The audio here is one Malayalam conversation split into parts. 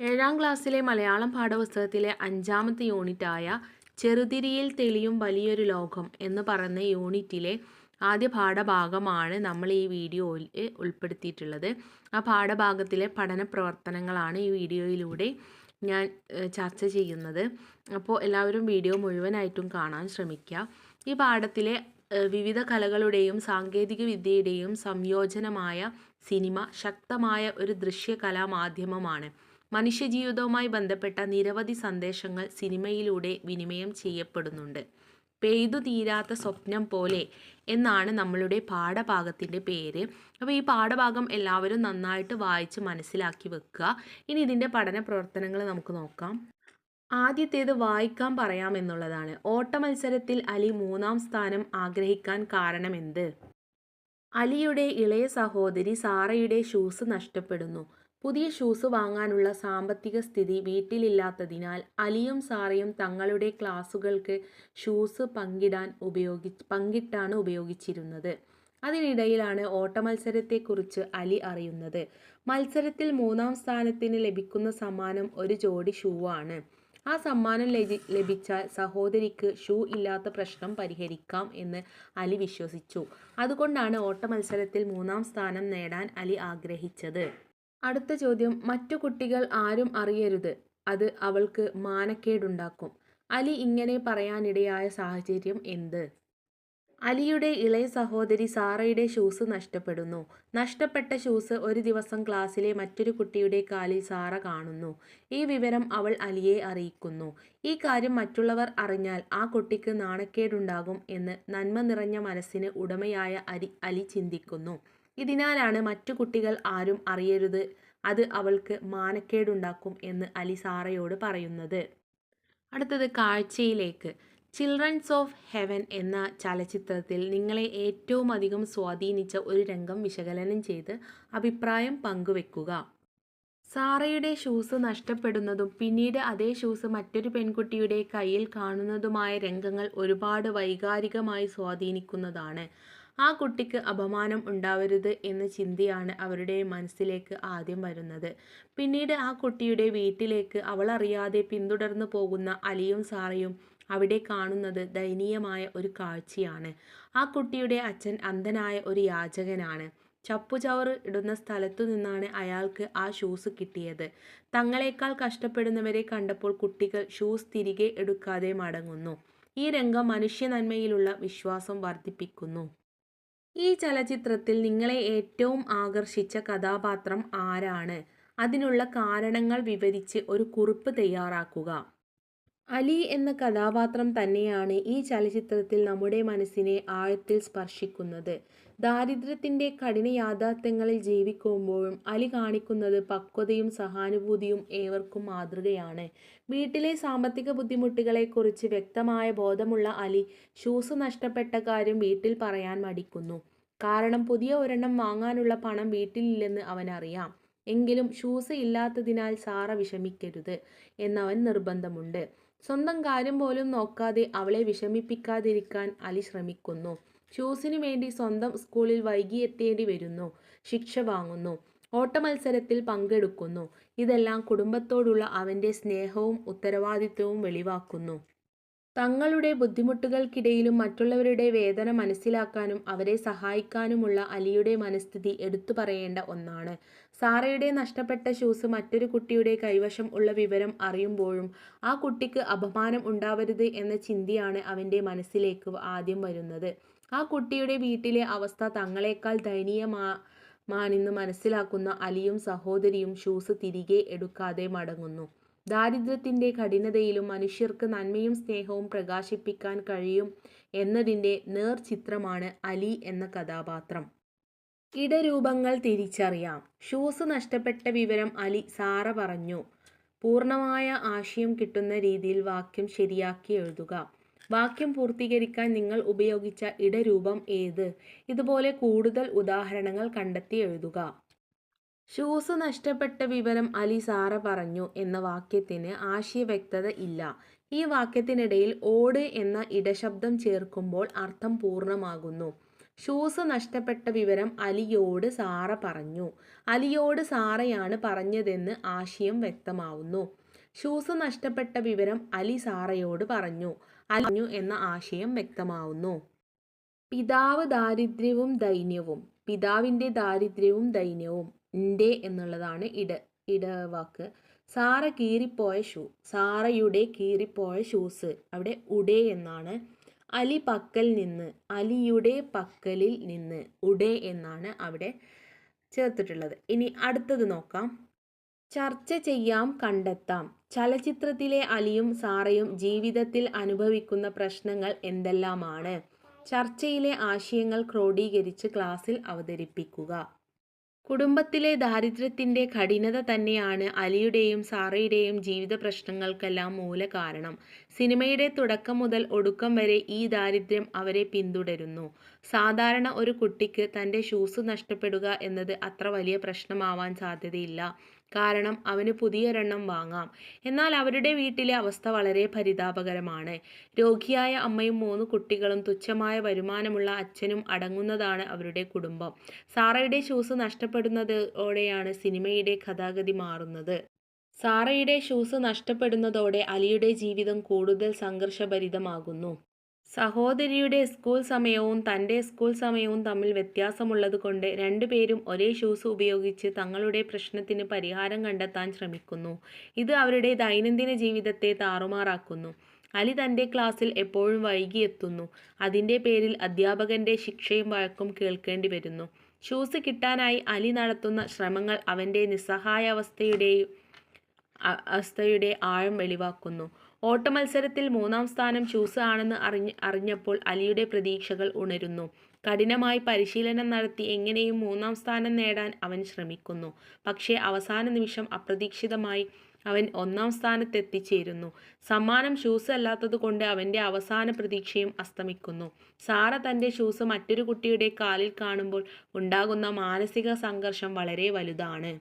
ഏഴാം ക്ലാസ്സിലെ മലയാളം പാഠപുസ്തകത്തിലെ അഞ്ചാമത്തെ യൂണിറ്റായ ചെറുതിരിയിൽ തെളിയും വലിയൊരു ലോകം എന്ന് പറയുന്ന യൂണിറ്റിലെ ആദ്യ പാഠഭാഗമാണ് നമ്മൾ ഈ വീഡിയോയിൽ ഉൾപ്പെടുത്തിയിട്ടുള്ളത്. ആ പാഠഭാഗത്തിലെ പഠന പ്രവർത്തനങ്ങളാണ് ഈ വീഡിയോയിലൂടെ ഞാൻ ചർച്ച ചെയ്യുന്നത്. അപ്പോൾ എല്ലാവരും വീഡിയോ മുഴുവനായിട്ടും കാണാൻ ശ്രമിക്കുക. ഈ പാഠത്തിലെ വിവിധ കലകളുടെയും സാങ്കേതിക വിദ്യയുടെയും സംയോജനമായ സിനിമ ശക്തമായ ഒരു ദൃശ്യകലാ മാധ്യമമാണ് മനുഷ്യജീവിതവുമായി ബന്ധപ്പെട്ട നിരവധി സന്ദേശങ്ങൾ സിനിമയിലൂടെ വിനിമയം ചെയ്യപ്പെടുന്നുണ്ട്. പെയ്തു തീരാത്ത സ്വപ്നം പോലെ എന്നാണ് നമ്മളുടെ പാഠഭാഗത്തിന്റെ പേര്. അപ്പോൾ ഈ പാഠഭാഗം എല്ലാവരും നന്നായിട്ട് വായിച്ച് മനസ്സിലാക്കി വെക്കുക. ഇനി ഇതിന്റെ പഠന പ്രവർത്തനങ്ങൾ നമുക്ക് നോക്കാം. ആദ്യത്തേത് വായിക്കാൻ പറയാമെന്നുള്ളതാണ് ഓട്ട മത്സരത്തിൽ അലി മൂന്നാം സ്ഥാനം ആഗ്രഹിക്കാൻ കാരണമെന്ത്? അലിയുടെ ഇളയ സഹോദരി സാറയുടെ ഷൂസ് നഷ്ടപ്പെടുന്നു. പുതിയ ഷൂസ് വാങ്ങാനുള്ള സാമ്പത്തിക സ്ഥിതി വീട്ടിലില്ലാത്തതിനാൽ അലിയും സാറയും തങ്ങളുടെ ക്ലാസുകൾക്ക് ഷൂസ് പങ്കിടാൻ ഉപയോഗി പങ്കിട്ടാണ് ഉപയോഗിച്ചിരുന്നത്. അതിനിടയിലാണ് ഓട്ടമത്സരത്തെക്കുറിച്ച് അലി അറിയുന്നത്. മത്സരത്തിൽ മൂന്നാം സ്ഥാനത്തിന് ലഭിക്കുന്ന സമ്മാനം ഒരു ജോഡി ഷൂ ആണ് ആ സമ്മാനം ലഭിച്ചാൽ സഹോദരിക്ക് ഷൂ ഇല്ലാത്ത പ്രശ്നം പരിഹരിക്കാം എന്ന് അലി വിശ്വസിച്ചു. അതുകൊണ്ടാണ് ഓട്ടമത്സരത്തിൽ മൂന്നാം സ്ഥാനം നേടാൻ അലി ആഗ്രഹിച്ചത്. അടുത്ത ചോദ്യം മറ്റു കുട്ടികൾ ആരും അറിയരുത്. അത് അവൾക്ക് മാനക്കേടുണ്ടാക്കും. അലി ഇങ്ങനെ പറയാനിടയായ സാഹചര്യം എന്ത്? അലിയുടെ ഇളയ സഹോദരി സാറയുടെ ഷൂസ് നഷ്ടപ്പെടുന്നു. നഷ്ടപ്പെട്ട ഷൂസ് ഒരു ദിവസം ക്ലാസ്സിലെ മറ്റൊരു കുട്ടിയുടെ കാലിൽ സാറ കാണുന്നു. ഈ വിവരം അവൾ അലിയെ അറിയിക്കുന്നു. ഈ കാര്യം മറ്റുള്ളവർ അറിഞ്ഞാൽ ആ കുട്ടിക്ക് നാണക്കേടുണ്ടാകും എന്ന് നന്മ നിറഞ്ഞ മനസ്സിന് ഉടമയായ അലി ചിന്തിക്കുന്നു. ഇതിനാലാണ് മറ്റു കുട്ടികൾ ആരും അറിയരുത്. അത് അവൾക്ക് മാനക്കേടുണ്ടാക്കും എന്ന് അലി സാറയോട് പറയുന്നത്. അടുത്തത് കാഴ്ചയിലേക്ക്. ചിൽഡ്രൻസ് ഓഫ് ഹെവൻ എന്ന ചലച്ചിത്രത്തിൽ നിങ്ങളെ ഏറ്റവും അധികം സ്വാധീനിച്ച ഒരു രംഗം വിശകലനം ചെയ്ത് അഭിപ്രായം പങ്കുവെക്കുക. സാറയുടെ ഷൂസ് നഷ്ടപ്പെടുന്നതും പിന്നീട് അതേ ഷൂസ് മറ്റൊരു പെൺകുട്ടിയുടെ കയ്യിൽ കാണുന്നതുമായ രംഗങ്ങൾ ഒരുപാട് വൈകാരികമായി സ്വാധീനിക്കുന്നതാണ്. ആ കുട്ടിക്ക് അപമാനം ഉണ്ടാവരുത് എന്ന ചിന്തയാണ് അവരുടെ മനസ്സിലേക്ക് ആദ്യം വരുന്നത്. പിന്നീട് ആ കുട്ടിയുടെ വീട്ടിലേക്ക് അവളറിയാതെ പിന്തുടർന്നു പോകുന്ന അലിയും സാറയും അവിടെ കാണുന്നത് ദയനീയമായ ഒരു കാഴ്ചയാണ്. ആ കുട്ടിയുടെ അച്ഛൻ അന്ധനായ ഒരു യാചകനാണ്. ചപ്പുചവറ് ഇടുന്ന സ്ഥലത്തു നിന്നാണ് അയാൾക്ക് ആ ഷൂസ് കിട്ടിയത്. തങ്ങളെക്കാൾ കഷ്ടപ്പെടുന്നവരെ കണ്ടപ്പോൾ കുട്ടികൾ ഷൂസ് തിരികെ എടുക്കാതെ മടങ്ങുന്നു. ഈ രംഗം മനുഷ്യ നന്മയിലുള്ള വിശ്വാസം വർദ്ധിപ്പിക്കുന്നു. ഈ ചലച്ചിത്രത്തിൽ നിങ്ങളെ ഏറ്റവും ആകർഷിച്ച കഥാപാത്രം ആരാണ്? അതിനുള്ള കാരണങ്ങൾ വിവരിച്ച് ഒരു കുറിപ്പ് തയ്യാറാക്കുക. അലി എന്ന കഥാപാത്രം തന്നെയാണ് ഈ ചലച്ചിത്രത്തിൽ നമ്മുടെ മനസ്സിനെ ആഴത്തിൽ സ്പർശിക്കുന്നത്. ദാരിദ്ര്യത്തിന്റെ കഠിന യാഥാർത്ഥ്യങ്ങളിൽ ജീവിക്കുമ്പോഴും അലി കാണിക്കുന്നത് പക്വതയും സഹാനുഭൂതിയും ഏവർക്കും മാതൃകയാണ്. വീട്ടിലെ സാമ്പത്തിക ബുദ്ധിമുട്ടുകളെക്കുറിച്ച് വ്യക്തമായ ബോധമുള്ള അലി ഷൂസ് നഷ്ടപ്പെട്ട കാര്യം വീട്ടിൽ പറയാൻ മടിക്കുന്നു. കാരണം പുതിയ ഒരെണ്ണം വാങ്ങാനുള്ള പണം വീട്ടിലില്ലെന്ന് അവനറിയാം. എങ്കിലും ഷൂസ് ഇല്ലാത്തതിനാൽ സാറ വിഷമിക്കരുത് എന്നവൻ നിർബന്ധമുണ്ട്. സ്വന്തം കാര്യം പോലും നോക്കാതെ അവളെ വിഷമിപ്പിക്കാതിരിക്കാൻ അലി ശ്രമിക്കുന്നു. ഷൂസിനു വേണ്ടി സ്വന്തം സ്കൂളിൽ വൈകി എത്തേണ്ടി വരുന്നു. ശിക്ഷ വാങ്ങുന്നു. ഓട്ടമത്സരത്തിൽ പങ്കെടുക്കുന്നു. ഇതെല്ലാം കുടുംബത്തോടുള്ള അവന്റെ സ്നേഹവും ഉത്തരവാദിത്വവും വെളിവാക്കുന്നു. തങ്ങളുടെ ബുദ്ധിമുട്ടുകൾക്കിടയിലും മറ്റുള്ളവരുടെ വേദന മനസ്സിലാക്കാനും അവരെ സഹായിക്കാനുമുള്ള അലിയുടെ മനസ്ഥിതി എടുത്തു പറയേണ്ട ഒന്നാണ്. സാറയുടെ നഷ്ടപ്പെട്ട ഷൂസ് മറ്റൊരു കുട്ടിയുടെ കൈവശം ഉള്ള വിവരം അറിയുമ്പോഴും ആ കുട്ടിക്ക് അപമാനം ഉണ്ടാവരുത് എന്ന ചിന്തയാണ് അവന്റെ മനസ്സിലേക്ക് ആദ്യം വരുന്നത്. ആ കുട്ടിയുടെ വീട്ടിലെ അവസ്ഥ തങ്ങളെക്കാൾ ദയനീയമാ മാനിന്ന് മനസ്സിലാക്കുന്ന അലിയും സഹോദരിയും ഷൂസ് തിരികെ എടുക്കാതെ മടങ്ങുന്നു. ദാരിദ്ര്യത്തിന്റെ കഠിനതയിലും മനുഷ്യർക്ക് നന്മയും സ്നേഹവും പ്രകാശിപ്പിക്കാൻ കഴിയും എന്നതിന്റെ നേർചിത്രമാണ് അലി എന്ന കഥാപാത്രം. ഇടരൂപങ്ങൾ തിരിച്ചറിയാം. ഷൂസ് നഷ്ടപ്പെട്ട വിവരം അലി സാറ പറഞ്ഞു. പൂർണമായ ആശയം കിട്ടുന്ന രീതിയിൽ വാക്യം ശരിയാക്കി എഴുതുക. വാക്യം പൂർത്തീകരിക്കാൻ നിങ്ങൾ ഉപയോഗിച്ച ഇടരൂപം ഏത്? ഇതുപോലെ കൂടുതൽ ഉദാഹരണങ്ങൾ കണ്ടെത്തി എഴുതുക. ഷൂസ് നഷ്ടപ്പെട്ട വിവരം അലി സാറ പറഞ്ഞു എന്ന വാക്യത്തിന് ആശയവ്യക്തത ഇല്ല. ഈ വാക്യത്തിനിടയിൽ ഓട് എന്ന ഇടശബ്ദം ചേർക്കുമ്പോൾ അർത്ഥം പൂർണമാകുന്നു. ഷൂസ് നഷ്ടപ്പെട്ട വിവരം അലിയോട് സാറ പറഞ്ഞു അലിയോട് സാറയാണ് പറഞ്ഞതെന്ന് ആശയം വ്യക്തമാവുന്നു. ഷൂസ് നഷ്ടപ്പെട്ട വിവരം അലി സാറയോട് പറഞ്ഞു അലിഞ്ഞു എന്ന ആശയം വ്യക്തമാവുന്നു. പിതാവ് ദാരിദ്ര്യവും ദൈന്യവും. പിതാവിന്റെ ദാരിദ്ര്യവും ദൈന്യവും. ന്റെ എന്നുള്ളതാണ് ഇട ഇടവാക്ക്. സാറ കീറിപ്പോയ ഷൂ സാറയുടെ കീറിപ്പോയ ഷൂസ്. അവിടെ ഉടേ എന്നാണ്. അലി പക്കൽ നിന്ന് അലിയുടെ പക്കലിൽ നിന്ന് ഉടേ എന്നാണ് അവിടെ ചേർത്തിട്ടുള്ളത്. ഇനി അടുത്തത് നോക്കാം. ചർച്ച ചെയ്യാം കണ്ടെത്താം. ചലച്ചിത്രത്തിലെ അലിയും സാറയും ജീവിതത്തിൽ അനുഭവിക്കുന്ന പ്രശ്നങ്ങൾ എന്തെല്ലാമാണ്? ചർച്ചയിലെ ആശയങ്ങൾ ക്രോഡീകരിച്ച് ക്ലാസ്സിൽ അവതരിപ്പിക്കുക. കുടുംബത്തിലെ ദാരിദ്ര്യത്തിന്റെ കഠിനത തന്നെയാണ് അലിയുടെയും സാറയുടെയും ജീവിത പ്രശ്നങ്ങൾക്കെല്ലാം മൂല കാരണം. സിനിമയുടെ തുടക്കം മുതൽ ഒടുക്കം വരെ ഈ ദാരിദ്ര്യം അവരെ പിന്തുടരുന്നു. സാധാരണ ഒരു കുട്ടിക്ക് തന്റെ ഷൂസ് നഷ്ടപ്പെടുക എന്നത് അത്ര വലിയ പ്രശ്നമാവാൻ സാധ്യതയില്ല. കാരണം അവന് പുതിയൊരെണ്ണം വാങ്ങാം. എന്നാൽ അവരുടെ വീട്ടിലെ അവസ്ഥ വളരെ പരിതാപകരമാണ്. രോഗിയായ അമ്മയും മൂന്ന് കുട്ടികളും തുച്ഛമായ വരുമാനമുള്ള അച്ഛനും അടങ്ങുന്നതാണ് അവരുടെ കുടുംബം. സാറയുടെ ഷൂസ് നഷ്ടപ്പെടുന്നതോടെയാണ് സിനിമയുടെ കഥാഗതി മാറുന്നത്. സാറയുടെ ഷൂസ് നഷ്ടപ്പെടുന്നതോടെ അലിയുടെ ജീവിതം കൂടുതൽ സംഘർഷഭരിതമാകുന്നു. സഹോദരിയുടെ സ്കൂൾ സമയവും തന്റെ സ്കൂൾ സമയവും തമ്മിൽ വ്യത്യാസമുള്ളതുകൊണ്ട് രണ്ടുപേരും ഒരേ ഷൂസ് ഉപയോഗിച്ച് തങ്ങളുടെ പ്രശ്നത്തിന് പരിഹാരം കണ്ടെത്താൻ ശ്രമിക്കുന്നു. ഇത് അവരുടെ ദൈനംദിന ജീവിതത്തെ താറുമാറാക്കുന്നു. അലി തന്റെ ക്ലാസ്സിൽ എപ്പോഴും വൈകിയെത്തുന്നു. അതിന്റെ പേരിൽ അധ്യാപകന്റെ ശിക്ഷയും വഴക്കും കേൾക്കേണ്ടി വരുന്നു. ഷൂസ് കിട്ടാനായി അലി നടത്തുന്ന ശ്രമങ്ങൾ അവന്റെ നിസ്സഹായാവസ്ഥയുടെയും അവസ്ഥയുടെ ആഴം വെളിവാക്കുന്നു. ഓട്ടമത്സരത്തിൽ മൂന്നാം സ്ഥാനം ചൂസ് ആണെന്ന് അറിഞ്ഞ് അറിഞ്ഞപ്പോൾ അലിയുടെ പ്രതീക്ഷകൾ ഉണരുന്നു. കഠിനമായി പരിശീലനം നടത്തി എങ്ങനെയും മൂന്നാം സ്ഥാനം നേടാൻ അവൻ ശ്രമിക്കുന്നു. പക്ഷേ അവസാന നിമിഷം അപ്രതീക്ഷിതമായി അവൻ ഒന്നാം സ്ഥാനത്തെത്തിച്ചേരുന്നു. സമ്മാനം ഷൂസ് അല്ലാത്തതുകൊണ്ട് അവന്റെ അവസാന പ്രതീക്ഷയും അസ്തമിക്കുന്നു. സാറ തന്റെ ഷൂസ് മറ്റൊരു കുട്ടിയുടെ കാലിൽ കാണുമ്പോൾ ഉണ്ടാകുന്ന മാനസിക സംഘർഷം വളരെ വലുതാണ്.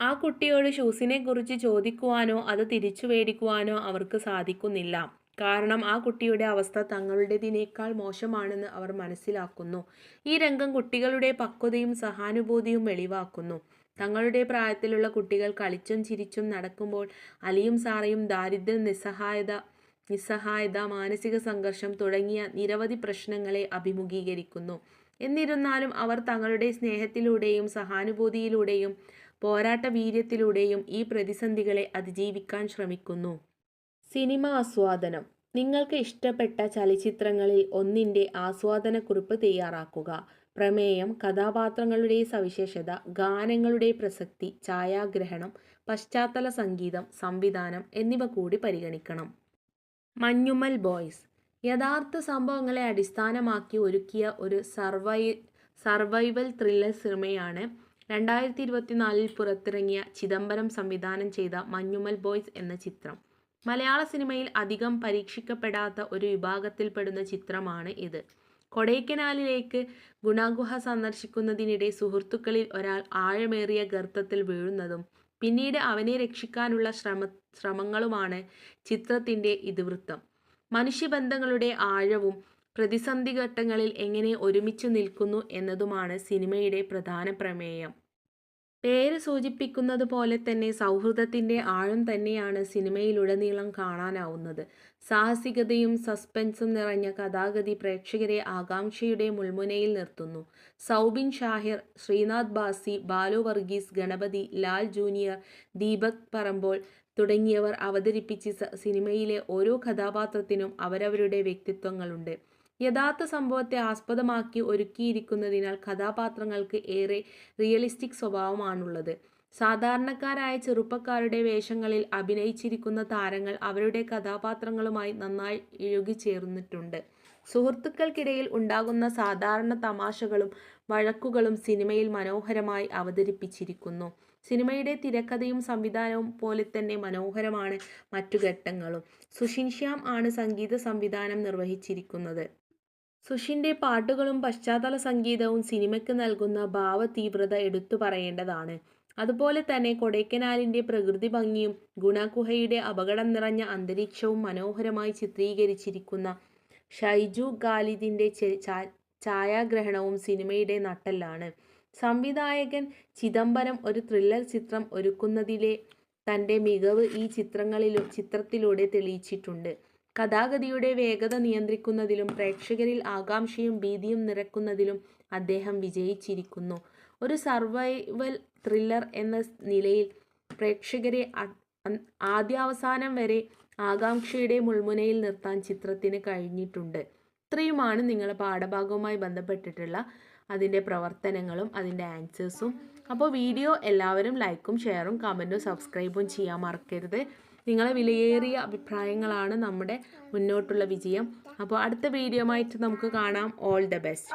ആ കുട്ടിയോട് ഷൂസിനെ കുറിച്ച് ചോദിക്കുവാനോ അത് തിരിച്ചു മേടിക്കുവാനോ അവർക്ക് സാധിക്കുന്നില്ല. കാരണം ആ കുട്ടിയുടെ അവസ്ഥ തങ്ങളുടേതിനേക്കാൾ മോശമാണെന്ന് അവർ മനസ്സിലാക്കുന്നു. ഈ രംഗം കുട്ടികളുടെ പക്വതയും സഹാനുഭൂതിയും വെളിവാക്കുന്നു. തങ്ങളുടെ പ്രായത്തിലുള്ള കുട്ടികൾ കളിച്ചും ചിരിച്ചും നടക്കുമ്പോൾ അലിയും സാറയും ദാരിദ്ര്യം നിസ്സഹായത നിസ്സഹായത മാനസിക സംഘർഷം തുടങ്ങിയ നിരവധി പ്രശ്നങ്ങളെ അഭിമുഖീകരിക്കുന്നു. എന്നിരുന്നാലും അവർ തങ്ങളുടെ സ്നേഹത്തിലൂടെയും സഹാനുഭൂതിയിലൂടെയും പോരാട്ട വീര്യത്തിലൂടെയും ഈ പ്രതിസന്ധികളെ അതിജീവിക്കാൻ ശ്രമിക്കുന്നു. സിനിമ ആസ്വാദനം. നിങ്ങൾക്ക് ഇഷ്ടപ്പെട്ട ചലച്ചിത്രങ്ങളിൽ ഒന്നിന്റെ ആസ്വാദനക്കുറിപ്പ് തയ്യാറാക്കുക. പ്രമേയം കഥാപാത്രങ്ങളുടെ സവിശേഷത ഗാനങ്ങളുടെ പ്രസക്തി ഛായാഗ്രഹണം പശ്ചാത്തല സംഗീതം സംവിധാനം എന്നിവ കൂടി പരിഗണിക്കണം. മഞ്ഞുമൽ ബോയ്സ്. യഥാർത്ഥ സംഭവങ്ങളെ അടിസ്ഥാനമാക്കി ഒരുക്കിയ ഒരു സർവൈ സർവൈവൽ ത്രില്ലർ സിനിമയാണ് രണ്ടായിരത്തി ഇരുപത്തിനാലിൽ പുറത്തിറങ്ങിയ ചിദംബരം സംവിധാനം ചെയ്ത മഞ്ഞുമൽ ബോയ്സ് എന്ന ചിത്രം. മലയാള സിനിമയിൽ അധികം പരീക്ഷിക്കപ്പെടാത്ത ഒരു വിഭാഗത്തിൽപ്പെടുന്ന ചിത്രമാണ് ഇത്. കൊടൈക്കനാലിലേക്ക് ഗുണാഗുഹ സന്ദർശിക്കുന്നതിനിടെ സുഹൃത്തുക്കളിൽ ഒരാൾ ആഴമേറിയ ഗർത്തത്തിൽ വീഴുന്നതും പിന്നീട് അവനെ രക്ഷിക്കാനുള്ള ശ്രമ ശ്രമങ്ങളുമാണ് ചിത്രത്തിന്റെ ഇതിവൃത്തം. മനുഷ്യബന്ധങ്ങളുടെ ആഴവും പ്രതിസന്ധി ഘട്ടങ്ങളിൽ എങ്ങനെ ഒരുമിച്ച് നിൽക്കുന്നു എന്നതുമാണ് സിനിമയുടെ പ്രധാന പ്രമേയം. പേര് സൂചിപ്പിക്കുന്നത് പോലെ തന്നെ സൗഹൃദത്തിന്റെ ആഴം തന്നെയാണ് സിനിമയിലുടനീളം കാണാനാവുന്നത്. സാഹസികതയും സസ്പെൻസും നിറഞ്ഞ കഥാഗതി പ്രേക്ഷകരെ ആകാംക്ഷയുടെ മുൾമുനയിൽ നിർത്തുന്നു. സൗബിൻ ഷാഹിർ ശ്രീനാഥ് ബാസി ബാലു വർഗീസ് ഗണപതി ലാൽ ജൂനിയർ ദീപക് പറമ്പോൾ തുടങ്ങിയവർ അവതരിപ്പിച്ച സിനിമയിലെ ഓരോ കഥാപാത്രത്തിനും അവരവരുടെ വ്യക്തിത്വങ്ങളുണ്ട്. യഥാർത്ഥ സംഭവത്തെ ആസ്പദമാക്കി ഒരുക്കിയിരിക്കുന്നതിനാൽ കഥാപാത്രങ്ങൾക്ക് ഏറെ റിയലിസ്റ്റിക് സ്വഭാവമാണുള്ളത്. സാധാരണക്കാരായ ചെറുപ്പക്കാരുടെ വേഷങ്ങളിൽ അഭിനയിച്ചിരിക്കുന്ന താരങ്ങൾ അവരുടെ കഥാപാത്രങ്ങളുമായി നന്നായി ഇഴുകിച്ചേർന്നിട്ടുണ്ട് സുഹൃത്തുക്കൾക്കിടയിൽ ഉണ്ടാകുന്ന സാധാരണ തമാശകളും വഴക്കുകളും സിനിമയിൽ മനോഹരമായി അവതരിപ്പിച്ചിരിക്കുന്നു. സിനിമയുടെ തിരക്കഥയും സംവിധാനവും പോലെ തന്നെ മനോഹരമാണ് മറ്റു ഘട്ടങ്ങളും. സുഷിൻ ശ്യാം ആണ് സംഗീത സംവിധാനം നിർവഹിച്ചിരിക്കുന്നത്. സുഷിന്റെ പാട്ടുകളും പശ്ചാത്തല സംഗീതവും സിനിമയ്ക്ക് നൽകുന്ന ഭാവതീവ്രത എടുത്തു പറയേണ്ടതാണ്. അതുപോലെ തന്നെ കൊടൈക്കനാലിന്റെ പ്രകൃതി ഭംഗിയും ഗുണകുഹയുടെ അപകടം നിറഞ്ഞ അന്തരീക്ഷവും മനോഹരമായി ചിത്രീകരിച്ചിരിക്കുന്ന ഷൈജു ഖാലിദിന്റെ ഛായാഗ്രഹണവും സിനിമയുടെ നട്ടെല്ലാണ്. സംവിധായകൻ ചിദംബരം ഒരു ത്രില്ലർ ചിത്രം ഒരുക്കുന്നതിലെ തന്റെ മികവ് ഈ ചിത്രങ്ങളിലും ചിത്രത്തിലൂടെ തെളിയിച്ചിട്ടുണ്ട്. കഥാഗതിയുടെ വേഗത നിയന്ത്രിക്കുന്നതിലും പ്രേക്ഷകരിൽ ആകാംക്ഷയും ഭീതിയും നിറക്കുന്നതിലും അദ്ദേഹം വിജയിച്ചിരിക്കുന്നു. ഒരു സർവൈവൽ ത്രില്ലർ എന്ന നിലയിൽ പ്രേക്ഷകരെ ആദ്യാവസാനം വരെ ആകാംക്ഷയുടെ മുൾമുനയിൽ നിർത്താൻ ചിത്രത്തിന് കഴിഞ്ഞിട്ടുണ്ട്. ഇത്രയുമാണ് നിങ്ങളുടെ പാഠഭാഗവുമായി ബന്ധപ്പെട്ടിട്ടുള്ള അതിന്റെ പ്രവർത്തനങ്ങളും അതിന്റെ ആൻസേഴ്സും. അപ്പോൾ വീഡിയോ എല്ലാവരും ലൈക്കും ഷെയറും കമന്റും സബ്സ്ക്രൈബും ചെയ്യാൻ മറക്കരുത്. നിങ്ങളെ വിലയേറിയ അഭിപ്രായങ്ങളാണ് നമ്മുടെ മുന്നോട്ടുള്ള വിജയം. അപ്പോൾ അടുത്ത വീഡിയോ ആയിട്ട് നമുക്ക് കാണാം. All the best